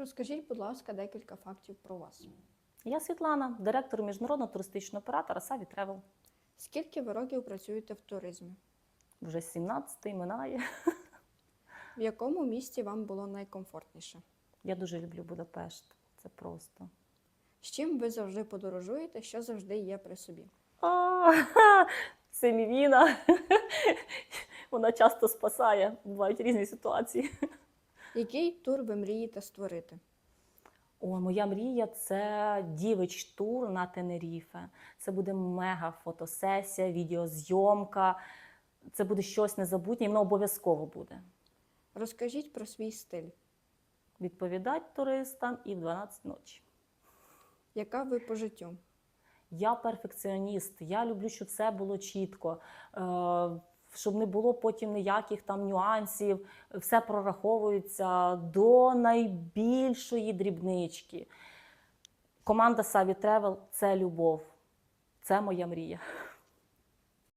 Розкажіть, будь ласка, декілька фактів про вас. Я Світлана, директор міжнародного туристичного оператора Саві Тревел. Скільки ви років працюєте в туризмі? Вже 17-й минає. В якому місті вам було найкомфортніше? Я дуже люблю Будапешт. Це просто. З чим ви завжди подорожуєте, що завжди є при собі? А, Це Мівіна. Вона часто спасає. Бувають різні ситуації. Який тур ви мрієте створити? О, моя мрія це дівич тур на Тенеріфе. Це буде мега фотосесія, відеозйомка. Це буде щось незабутнє, і воно обов'язково буде. Розкажіть про свій стиль. Відповідати туристам і в 12 ночі. Яка ви по життю? Я перфекціоніст, я люблю, щоб все було чітко, е, щоб не було потім ніяких там нюансів, все прораховується до найбільшої дрібнички. Команда Savvy Travel – це любов, це моя мрія.